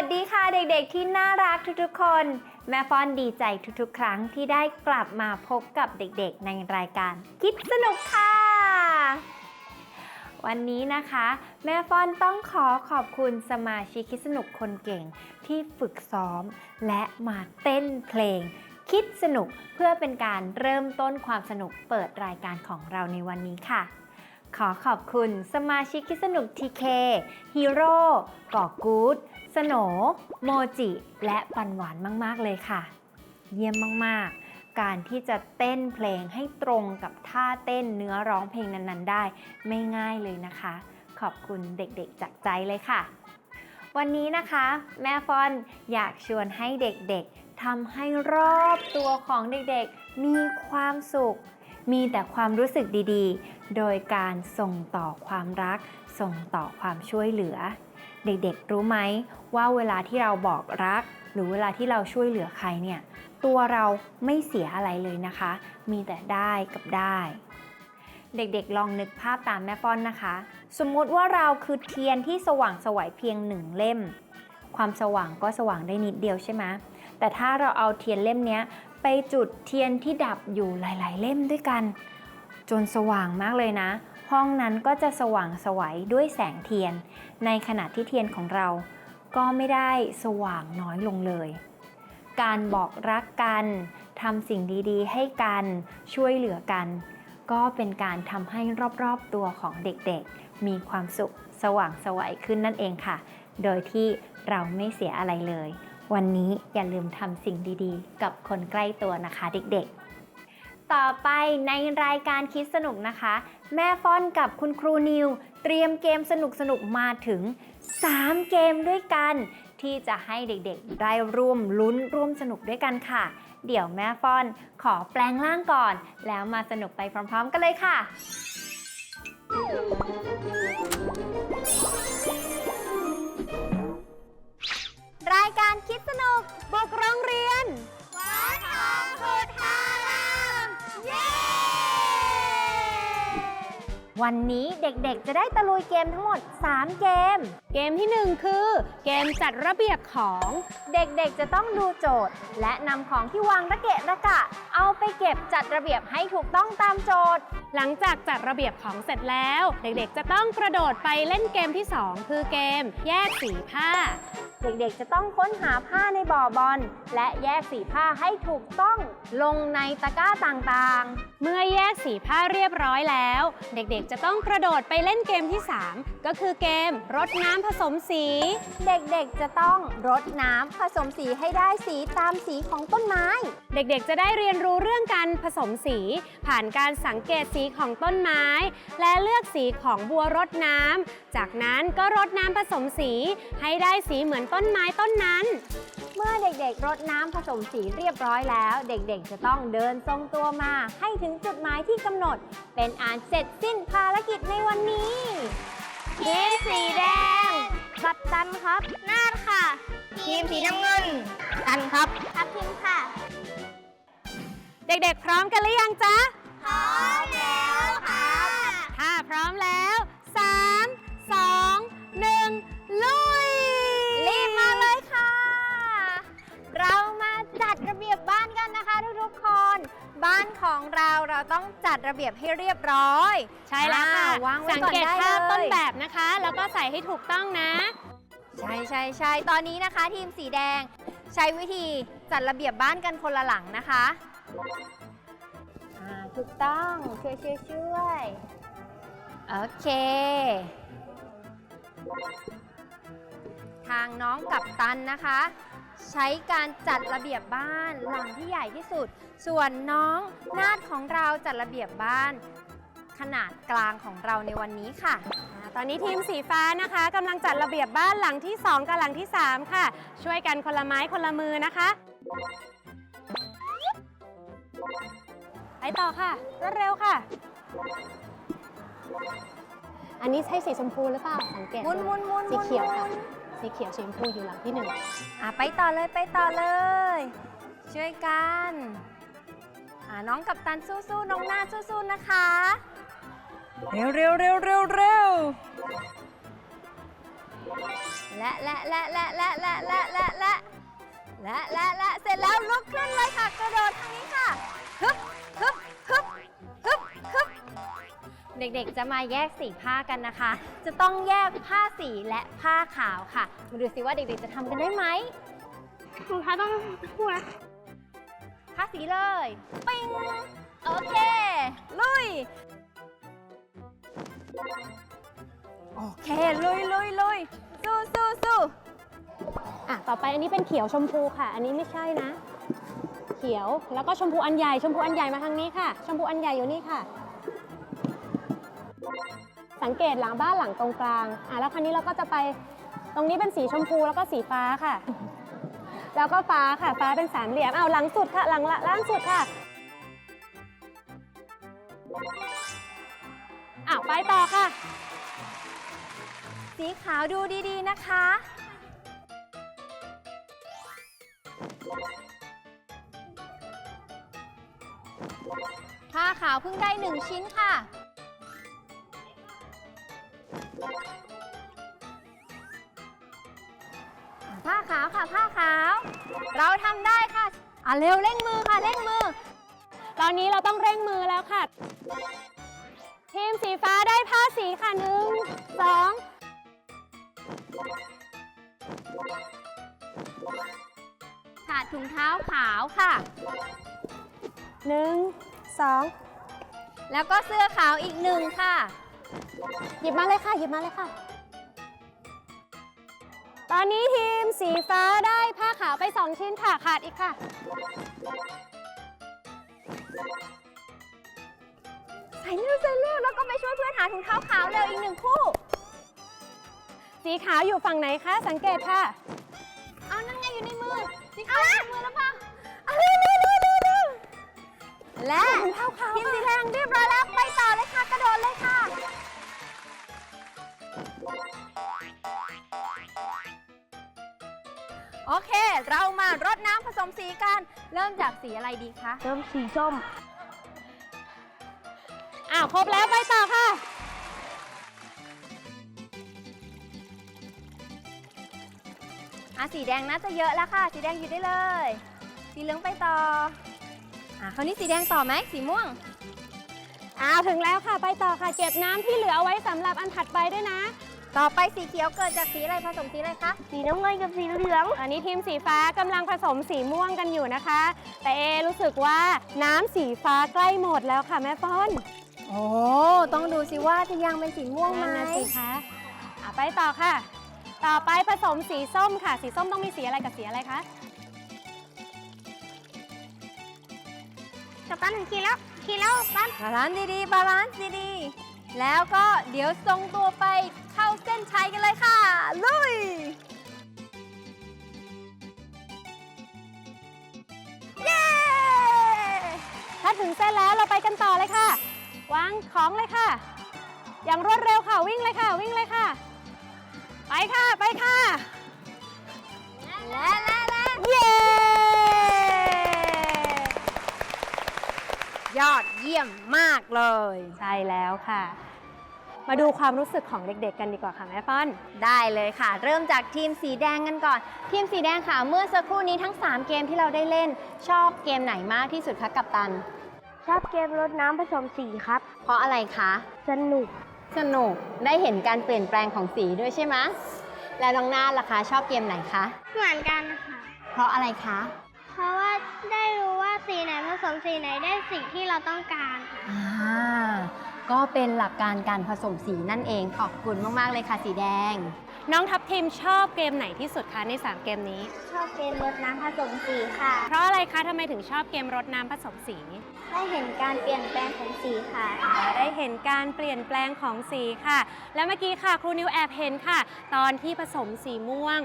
วัสดีค่ะเด็กๆที่น่ารักทุกๆคน แม่ฟอนดีใจทุกๆ ครั้งที่ได้กลับมาพบกับเด็กๆ ในรายการคิดสนุกค่ะ วันนี้นะคะ แม่ฟอนต้องขอขอบคุณสมาชิกคิดสนุกคนเก่งที่ฝึกซ้อม และมาเต้นเพลง คิดสนุกเพื่อเป็นการเริ่มต้นความสนุกเปิดรายการของเราในวันนี้ค่ะขอขอบคุณสมาชิกคิดสนุกทีเคฮีโร่ก่อกู๊ด โหนโมจิ และปันหวานมาก ๆ เลยค่ะ เยี่ยมมาก ๆ การที่จะเต้นเพลงให้ตรงกับท่าเต้นเนื้อร้องเพลงนั้น ๆ ได้ ไม่ง่ายเลยนะคะ ขอบคุณเด็ก ๆ จากใจเลยค่ะ วันนี้นะคะ แม่ฟอนอยากชวนให้เด็ก ๆทำให้รอบตัวของเด็ก ๆ มีความสุข มีแต่ความรู้สึกดี ๆ โดยการส่งต่อความรัก ส่งต่อความช่วยเหลือ เด็กๆ รู้ไหมว่าเวลาที่เราบอกรัก หรือเวลาที่เราช่วยเหลือใครเนี่ยตัวเราไม่เสียอะไรเลยนะคะ มีแต่ได้กับได้ เด็กๆ ลองนึกภาพตามแม่ป้อนนะคะ สมมุติว่าเราคือเทียนที่สว่างสวัยเพียงหนึ่งเล่ม ความสว่างก็สว่างได้นิดเดียวใช่ไหมแต่ถ้าเราเอาเทียนเล่มนี้ไปจุดเทียนที่ดับอยู่หลาย ๆ เล่มด้วยกัน จนสว่างมากเลยนะ ห้องนั้นก็จะสว่างสวัยด้วยแสงเทียน ในขณะที่เทียนของเรา ก็ไม่ได้สว่างน้อยลงเลย การบอกรักกันทำสิ่งดีๆ ให้กันช่วยเหลือกัน ก็เป็นการทำให้รอบๆตัวของเด็กๆ มีความสุขสว่างสวัยขึ้นนั่นเองค่ะ โดยที่เราไม่เสียอะไรเลย วันนี้อย่าลืมทำสิ่งดีๆ กับคนใกล้ตัวนะคะเด็กๆ ต่อไปในรายการคิดสนุกนะคะ แม่ฟ้อนกับคุณครูนิว เตรียมเกมสนุกๆมาถึง 3 เกมด้วยกัน ที่จะให้เด็กๆ ได้ร่วมลุ้นร่วมสนุกด้วยกันค่ะ เดี๋ยวแม่ฟ้อนขอแปลงร่างก่อน แล้วมาสนุกไปพร้อมๆกันเลยค่ะ รายการคิดสนุกบุกโรงเรียนวัดทองพุทามเย้ วันนี้เด็กๆ จะได้ตะลุยเกมทั้งหมด 3 เกม เกมที่ 1 คือ เกมจัดระเบียบของ เด็กๆ จะต้องดูโจทย์ และนำของที่วางระเกะระกะ เอาไปเก็บจัดระเบียบให้ถูกต้องตามโจทย์ หลังจากจัดระเบียบของเสร็จแล้ว เด็กๆ จะต้องกระโดดไปเล่นเกมที่ 2 คือเกม แยกสีผ้า เด็กๆ จะต้องค้นหาผ้าในบ่อบอลและแยกสีผ้าให้ถูกต้องลงในตะกร้าต่างๆ เมื่อแยกสีผ้าเรียบร้อยแล้ว เด็กๆ จะต้องกระโดดไปเล่นเกมที่ 3 ก็คือเกมรดน้ำผสมสี เด็กๆ จะต้องรดน้ำผสมสีให้ได้สีตามสีของต้นไม้ เด็กๆ จะได้เรียนรู้เรื่องการผสมสี ผ่านการสังเกตสีของต้นไม้ และเลือกสีของบัวรดน้ำ จากนั้นก็รดน้ำผสมสีให้ได้สีเหมือนต้นไม้ต้นนั้นเมื่อเด็กๆ รดน้ำผสมสีเรียบร้อยแล้ว เด็กๆ จะต้องเดินทรงตัวมาให้ถึงจุดหมายที่กำหนด เป็นอันเสร็จสิ้นภารกิจในวันนี้ทีมสีแดงกัปตันครับ นาดค่ะ ทีมสีน้ำเงิน กันครับทับทิมค่ะ เด็กๆ พร้อมกันหรือยังจ๊ะ พร้อมแล้วครับถ้าพร้อมแล้ว 3 2 1 ลุย เราเราต้องจัดระเบียบให้เรียบร้อยใช่แล้วค่ะ อ่าวางไว้สังก่อนเกตได้ภาพเลย ต้นแบบนะคะ แล้วก็ใส่ให้ถูกต้องนะ ใช่ใช่ใช่ตอนนี้นะคะ ทีมสีแดง ใช้วิธีจัดระเบียบบ้านกันคนละหลังนะคะอ่าถูกต้องช่วยช่วยช่วยโอเค ทางน้องกับตันนะคะ ใช้การจัดระเบียบบ้านหลังที่ใหญ่ที่สุด ส่วนน้องนาดของเราจัดระเบียบบ้าน ขนาดกลางของเราในวันนี้ค่ะอ่าตอนนี้ทีมสีฟ้านะคะกำลังจัดระเบียบบ้านหลังที่ 2 กับหลังที่ 3 ค่ะ ช่วยกันคนละไม้คนละมือนะคะ ไปต่อค่ะรวดเร็วค่ะ อันนี้ใช่สีชมพูหรือเปล่าสังเกตหมุนหมุนหมุนสีเขียวหมุค่ะน สีเขียวสีชมพูอยู่หลังที่หนึ่งอะไปต่อเลยไปต่อเลย ช่วยกันอะน้องกับตันสู้ๆน้องหน้าสู้ๆนะคะ เร็วเร็วเร็วเร็วเร็วและและและและและและและและและและและและเสร็จแล้วลุกขึ้นเลยค่ะ กระโดดทางนี้ค่ะฮึบฮึบฮึบ เด็กๆ จะมาแยกสีผ้ากันนะคะ จะต้องแยกผ้าสีและผ้าขาวค่ะ มาดูสิว่าเด็กๆ จะทำกันได้ไหมถุงเท้าต้องพูดนะผ้าสีเลย ปิ้ง โอเค ลุย โอเค ลุยลุยลุยสู้สู้สู้อะ ต่อไปอันนี้เป็นเขียวชมพูค่ะ อันนี้ไม่ใช่นะ เขียว แล้วก็ชมพูอันใหญ่ ชมพูอันใหญ่มาทางนี้ค่ะ ชมพูอันใหญ่อยู่นี่ค่ะ สังเกตหลังบ้านหลังตรงกลางอะแล้วคราวนี้เราก็จะไปตรงนี้เป็นสีชมพูแล้วก็สีฟ้าค่ะ แล้วก็ฟ้าค่ะฟ้าเป็นสามเหลี่ยมเอาหลังสุดค่ะหลังละล่างสุดค่ะอ้าวไปต่อค่ะ สีขาวดูดีๆนะคะ ผ้าขาวเพิ่งได้หนึ่งชิ้นค่ะ ผ้าขาวค่ะผ้าขาว เราทำได้ค่ะ อะเร็วเร่งมือค่ะเร่งมือ ตอนนี้เราต้องเร่งมือแล้วค่ะ ทีมสีฟ้าได้ผ้าสีค่ะหนึ่งสองค่ะถุงเท้าขาวค่ะ หนึ่งสองแล้วก็เสื้อขาวอีกหนึ่งค่ะ หยิบมาเลยค่ะ หยิบมาเลยค่ะ ตอนนี้ทีมสีฟ้าได้ผ้าขาวไป 2 ชิ้นค่ะ ขาดอีกค่ะ ใส่เร็วใส่เร็วแล้วก็ไปช่วยเพื่อนหาถุงเท้าขาวเร็วอีกหนึ่งคู่ สีขาวอยู่ฝั่งไหนคะ สังเกตค่ะ เอานั่นไงอยู่ในมือ สีขาวอยู่ในมือแล้วเปล่าเอาเร็วเร็วเร็วเร็วเร็วและถุงเท้าขาวทีมสีแดงเรียบร้อยแล้ว ไปต่อเลยค่ะ กระโดดเลยค่ะ โอเค เรามารดน้ำผสมสีกัน เริ่มจากสีอะไรดีคะ เริ่มสีส้ม อ้าว ครบแล้วไปต่อค่ะ อะ สีแดงน่าจะเยอะแล้วค่ะ สีแดงอยู่ได้เลย สีเหลืองไปต่อ อะ คราวนี้สีแดงต่อไหม สีม่วง อ้าว ถึงแล้วค่ะ ไปต่อค่ะ เก็บน้ำที่เหลือเอาไว้สำหรับอันถัดไปด้วยนะ ต่อไปสีเขียวเกิดจากสีอะไรผสมสีอะไรคะสีน้ำเงินกับสีเหลือง อันนี้ทีมสีฟ้ากำลังผสมสีม่วงกันอยู่นะคะ แต่เอรู้สึกว่าน้ำสีฟ้าใกล้หมดแล้วค่ะแม่ฟ้อนโอ้ต้องดูสิว่าจะยังเป็นสีม่วงไหมนั่นน่ะสิคะอะไปต่อค่ะ ต่อไปผสมสีส้มค่ะ สีส้มต้องมีสีอะไรกับสีอะไรคะ กับตันถึงขีดแล้วขีดแล้วตันบาลานซ์ดีๆบาลานซ์ดีๆ แล้วก็เดี๋ยวทรงตัวไปเข้าเส้ นชัยกันเลยค่ะ ลุย เย้ ถ้าถึงเส้นแล้วเราไปกันต่อเลยค่ะ วางของเลยค่ะ อย่างรวดเร็วค่ะวิ่งเลยค่ะวิ่งเลยค่ะ ไปค่ะไปค่ะและและและเย้ ยอดเยี่ยมมากเลย ใช่แล้วค่ะ มาดูความรู้สึกของเด็กๆ กันดีกว่าค่ะแม่ฟ้อน ได้เลยค่ะ เริ่มจากทีมสีแดงกันก่อน ทีมสีแดงค่ะ เมื่อสักครู่นี้ทั้ง 3 เกมที่เราได้เล่น ชอบเกมไหนมากที่สุดคะกัปตัน ชอบเกมรดน้ำผสมสีครับ เพราะอะไรคะ สนุก สนุกได้เห็นการเปลี่ยนแปลงของสีด้วยใช่ไหมแล้วน้องนาดล่ะคะชอบเกมไหนคะเหมือนกันนะคะ เพราะอะไรคะ เพราะว่าได้รู้ว่าสีไหนผสมสีไหนได้สีที่เราต้องการอ่า ก็เป็นหลักการการผสมสีนั่นเอง ขอบคุณมากๆเลยค่ะสีแดง น้องทัพทีมชอบเกมไหนที่สุดคะใน 3 เกมนี้ ชอบเกมรดน้ำผสมสีค่ะ เพราะอะไรคะทำไมถึงชอบเกมรดน้ำผสมสี ได้เห็นการเปลี่ยนแปลงของสีค่ะ ได้เห็นการเปลี่ยนแปลงของสีค่ะ และเมื่อกี้ค่ะครูนิวแอบเห็นค่ะ ตอนที่ผสมสีม่วง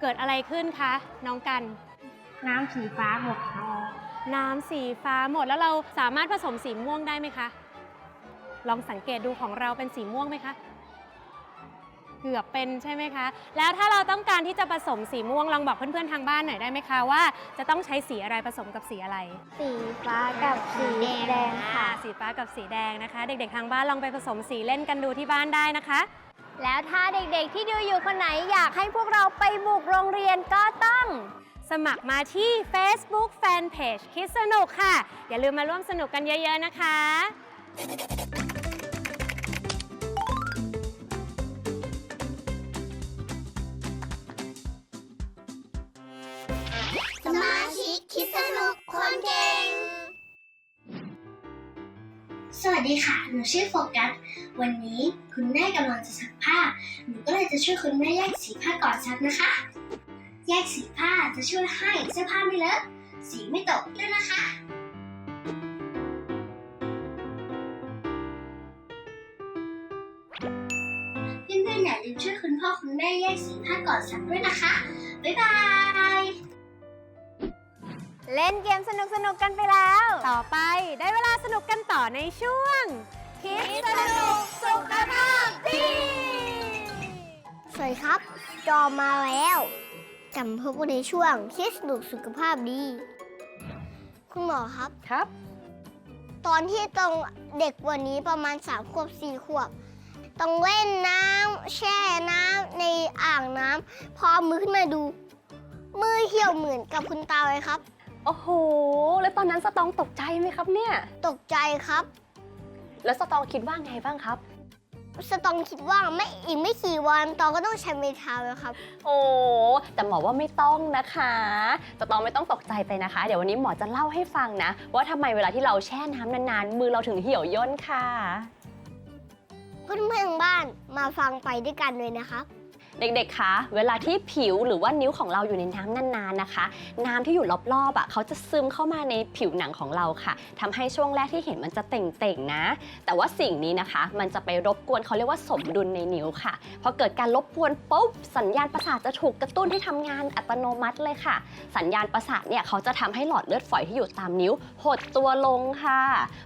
เกิดอะไรขึ้นคะน้องกัน น้ำสีฟ้าหมดค่ะน้ำสีฟ้าหมดแล้วเราสามารถผสมสีม่วงได้ไหมคะ ลองสังเกตดูของเราเป็นสีม่วงไหมคะ เกือบเป็นใช่ไหมคะ แล้วถ้าเราต้องการที่จะผสมสีม่วงลองบอกเพื่อนๆทางบ้านหน่อยได้ไหมคะว่าจะต้องใช้สีอะไรผสมกับสีอะไร สีฟ้ากับสีแดงค่ะอ่าสีฟ้ากับสีแดงนะคะ เด็กๆทางบ้านลองไปผสมสีเล่นกันดูที่บ้านได้นะคะ แล้วถ้าเด็กๆที่ดูอยู่คนไหนอยากให้พวกเราไปบุกโรงเรียนก็ต้องสมัครมาที่ Facebook Fanpage คิดสนุกค่ะ อย่าลืมมาร่วมสนุกกันเยอะ ๆ นะคะ วัสดีค่ะ หนูชื่อโฟกัส วันนี้คุณแม่กำลังจะซักผ้า หนูก็เลยจะช่วยคุณแม่แยกสีผ้าก่อนซักนะคะ แยกสีผ้าจะช่วยให้เสื้อผ้าไม่เลอะสีไม่ตกด้วยนะคะเพื่อนๆอย่าลืมช่วยคุณพ่อคุณแม่แยกสีผ้าก่อนซักด้วยนะคะ บ๊ายบาย เล่นเกมสนุกๆกันไปแล้ว ต่อไปได้เวลาสนุกกันต่อในช่วง คิดสนุกสุขภาพดีสวัสดีครับ จอมาแล้วจำพบกันในช่วงคิดสนุกสุขภาพดี คุณหมอครับ ครับ ตอนที่ตรงเด็กวันนี้ประมาณ3ขวบ4ขวบต้องเล่นน้ำแช่น้ำในอ่างน้ำพอมือขึ้นมาดู มือเหี่ยวเหมือนกับคุณตาเลยครับ โอ้โห แล้วตอนนั้นสตองตกใจไหมครับเนี่ย ตกใจครับ แล้วสตองคิดว่าไงบ้างครับ สตองคิดว่าไม่อีกไม่กี่วันตองก็ต้องใช้ไม้เท้าแล้วครับ โอ้แต่หมอว่าไม่ต้องนะคะสตองไม่ต้องตกใจไปนะคะ เดี๋ยววันนี้หมอจะเล่าให้ฟังนะ ว่าทำไมเวลาที่เราแช่น้ำนานๆ มือเราถึงเหี่ยวย่นค่ะ เพื่อนเพื่อนๆบ้านมาฟังไปด้วยกันเลยนะครับ เด็กๆ คะ เวลาที่ผิวหรือว่านิ้วของเราอยู่ในน้ำนานๆ นะคะ น้ำที่อยู่รอบๆอะเขาจะซึมเข้ามาในผิวหนังของเราค่ะทำให้ช่วงแรกที่เห็นมันจะเต่งๆ นะ แต่ว่าสิ่งนี้นะคะ มันจะไปรบกวนเขาเรียกว่าสมดุลในนิ้วค่ะ พอเกิดการรบกวนปุ๊บ สัญญาณประสาทจะถูกกระตุ้นให้ทำงานอัตโนมัติเลยค่ะ สัญญาณประสาทเนี่ยเขาจะทำให้หลอดเลือดฝอยที่อยู่ตามนิ้ว หดตัวลงค่ะ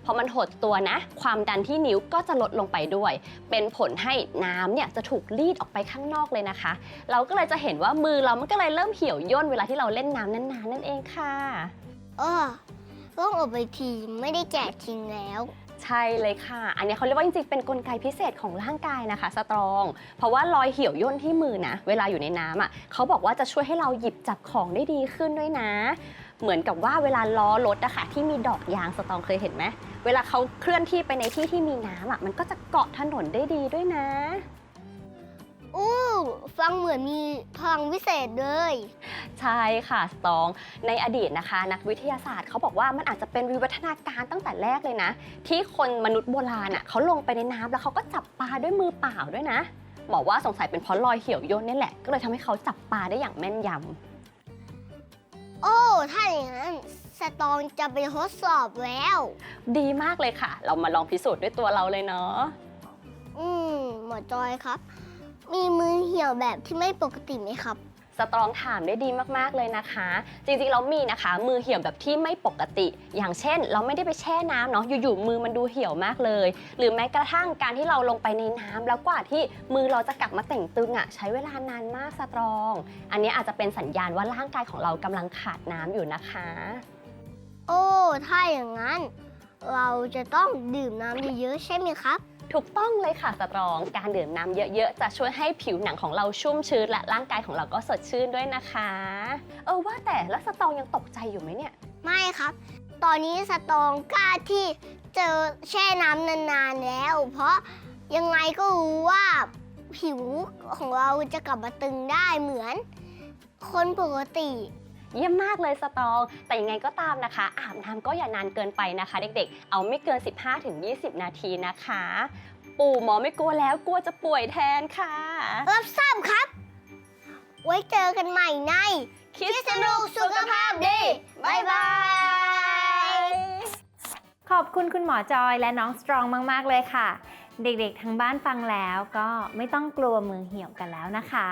พอมันหดตัวนะ ความดันที่นิ้วก็จะลดลงไปด้วย เป็นผลให้น้ำเนี่ยจะถูกรีดออกไปข้างนอกเลยนะคะ เราก็เลยจะเห็นว่ามือเรามันก็เลยเริ่มเหี่ยวย่นเวลาที่เราเล่นน้ำนานๆนั่นเองค่ะเออต้องอบไปทีไม่ได้แกะทิ้งแล้วใช่เลยค่ะ อันนี้เขาเรียกว่าจริงๆ เป็นนกลไกพิเศษของร่างกายนะคะ สตรอง เพราะว่ารอยเหี่ยวย่นที่มือนะ เวลาอยู่ในน้ำอะเขาบอกว่าจะช่วยให้เราหยิบจับของได้ดีขึ้นด้วยนะ เหมือนกับว่าเวลาล้อรถอะค่ะที่มีดอกยางสตรองเคยเห็นไหม เวลาเขาเคลื่อนที่ไปในที่ที่มีน้ำอะมันก็จะเกาะถนนได้ดีด้วยนะ อู้ฟังเหมือนมีพลังวิเศษเลย ใช่ค่ะสตอง ในอดีตนะคะ นักวิทยาศาสตร์เขาบอกว่ามันอาจจะเป็นวิวัฒนาการตั้งแต่แรกเลยนะ ที่คนมนุษย์โบราณอะเขาลงไปในน้ำแล้วเขาก็จับปลาด้วยมือเปล่าด้วยนะ บอกว่าสงสัยเป็นเพราะรอยเหี่ยวย่นนี่แหละ ก็เลยทำให้เขาจับปลาได้อย่างแม่นยำโอ้ ถ้าอย่างนั้นสตองจะไปทดสอบแล้ว ดีมากเลยค่ะ เรามาลองพิสูจน์ด้วยตัวเราเลยเนาะ อืม หมอจอยครับ มีมือเหี่ยวแบบที่ไม่ปกติไหมครับ สตรองถามได้ดีมากๆเลยนะคะ จริงๆเรามีนะคะ มือเหี่ยวแบบที่ไม่ปกติ อย่างเช่น เราไม่ได้ไปแช่น้ำเนาะอยู่ๆมือมันดูเหี่ยวมากเลย หรือแม้กระทั่งการที่เราลงไปในน้ำแล้วกว่าที่มือเราจะกลับมาแต่งตึงอะ่ะใช้เวลานานมากสตรอง อันนี้อาจจะเป็นสัญญาณว่าร่างกายของเรากำลังขาดน้ำอยู่นะคะ โอ้ ถ้าอย่างนั้น เราจะต้องดื่มน้ำเยอะๆใช่ไหมครับ ถูกต้องเลยค่ะสตรอง การดื่มน้ำเยอะๆ จะช่วยให้ผิวหนังของเราชุ่มชื้น และร่างกายของเราก็สดชื่นด้วยนะคะ เออว่าแต่แล้วสตรองยังตกใจอยู่ไหมเนี่ย ไม่ครับ ตอนนี้สตองกล้าที่เจอแช่น้ำนานๆแล้ว เพราะยังไงก็รู้ว่าผิวของเราจะกลับมาตึงได้เหมือน คนปกติ เยี่ยมมากเลยสตรอง แต่ยังไงก็ตามนะคะ อาบน้ำก็อย่านานเกินไปนะคะ เด็กๆ เอาไม่เกิน 15-20 นาทีนะคะ ปู่หมอไม่กลัวแล้วกลัวจะป่วยแทนค่ะ รับทราบครับ ไว้เจอกันใหม่ในคิดสนุกสุขภาพดีบ๊ายบาย ขอบคุณคุณหมอจอยและน้องสตรองมาก ๆ เลยค่ะ เด็กๆทางบ้านฟังแล้วก็ไม่ต้องกลัวมือเหี่ยวกันแล้วนะคะ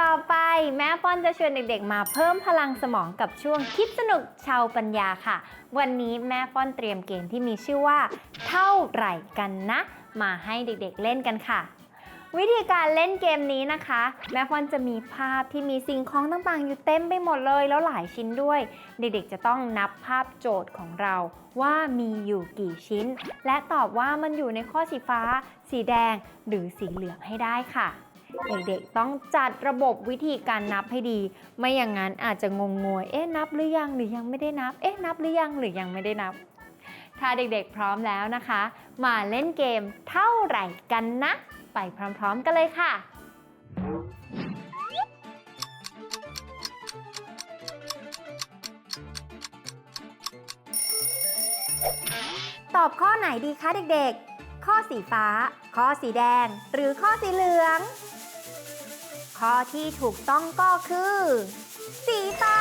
ต่อไปแม่ป้อนจะชวนเด็กๆ มาเพิ่มพลังสมองกับช่วงคิดสนุกชาวปัญญาค่ะ วันนี้แม่ป้อนเตรียมเกมที่มีชื่อว่า เท่าไหร่กันนะ มาให้เด็กๆเล่นกันค่ะ วิธีการเล่นเกมนี้นะคะ แม่ฟอนจะมีภาพที่มีสิ่งของต่างๆ อยู่เต็มไปหมดเลยแล้วหลายชิ้นด้วย เด็กๆจะต้องนับภาพโจทย์ของเรา ว่ามีอยู่กี่ชิ้น และตอบว่ามันอยู่ในข้อสีฟ้า สีแดง หรือสีเหลืองให้ได้ค่ะ เด็กๆต้องจัดระบบวิธีการนับให้ดี ไม่อย่างนั้นอาจจะงงงวย เอ๊ะนับหรือยังหรือยังไม่ได้นับ เอ๊ะนับหรือยังหรือยังไม่ได้นับ ถ้าเด็กๆพร้อมแล้วนะคะ มาเล่นเกมเท่าไหร่กันนะ ไปพร้อมๆกันเลยค่ะตอบข้อไหนดีคะเด็กๆ ข้อสีฟ้า ข้อสีแดง หรือข้อสีเหลือง ข้อที่ถูกต้องก็คือ สีฟ้า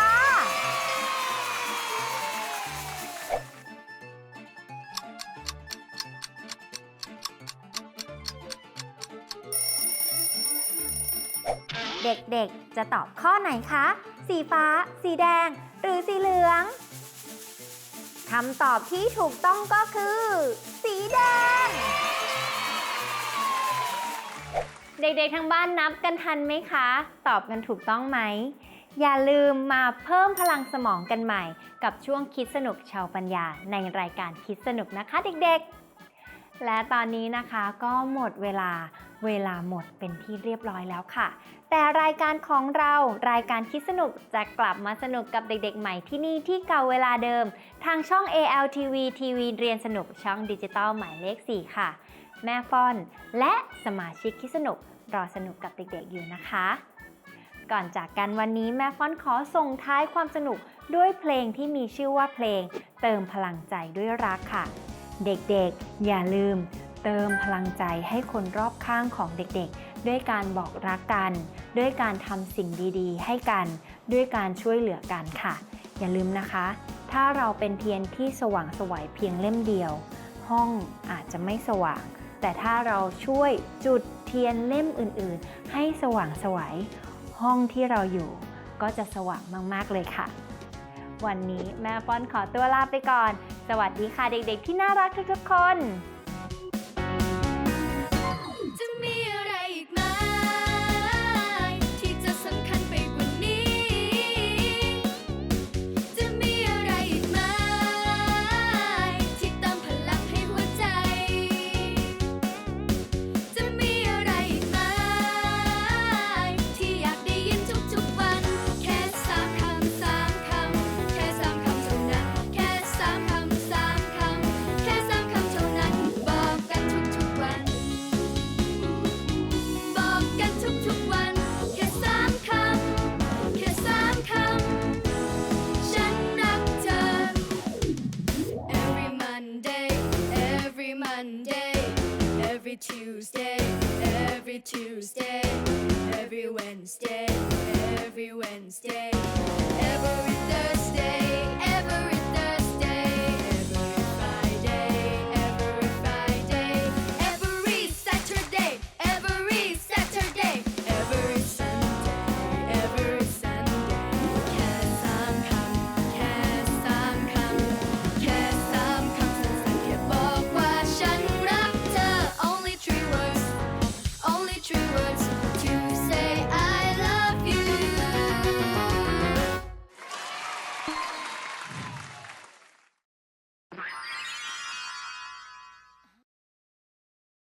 เด็กๆ จะตอบข้อไหนคะ สีฟ้า สีแดง หรือสีเหลืองคำตอบที่ถูกต้องก็คือ สีแดง เด็กๆทางบ้านนับกันทันไหมคะ ตอบกันถูกต้องไหม อย่าลืมมาเพิ่มพลังสมองกันใหม่ กับช่วงคิดสนุกชาวปัญญาในรายการคิดสนุกนะคะเด็กๆ และตอนนี้นะคะก็หมดเวลาเวลาหมดเป็นที่เรียบร้อยแล้วค่ะ แต่รายการของเรารายการคิดสนุกจะกลับมาสนุกกับเด็กๆ ใหม่ที่นี่ที่เก่าเวลาเดิม ทางช่อง ALTV ทีวีเรียนสนุกช่องดิจิตอลหมายเลข 4 ค่ะ แม่ฟอน และสมาชิกคิดสนุก รอสนุกกับเด็กๆอยู่นะคะ ก่อนจากกันวันนี้แม่ฟอนขอส่งท้ายความสนุกด้วยเพลงที่มีชื่อว่าเพลง เติมพลังใจด้วยรักค่ะ เด็กๆ อย่าลืม เติมพลังใจให้คนรอบข้างของเด็กๆ ด้วยการบอกรักกัน ด้วยการทำสิ่งดีๆ ให้กัน ด้วยการช่วยเหลือกันค่ะ อย่าลืมนะคะ ถ้าเราเป็นเทียนที่สว่างสวัยเพียงเล่มเดียว ห้องอาจจะไม่สว่าง แต่ถ้าเราช่วยจุด ทียนเล่มอื่นๆ ให้สว่างไสวัยห้องที่เราอยู่ก็จะสว่างมากๆเลยค่ะ วันนี้แม่ป้อนขอตัวลาไปก่อน สวัสดีค่ะเด็กๆที่น่ารักทุกๆคน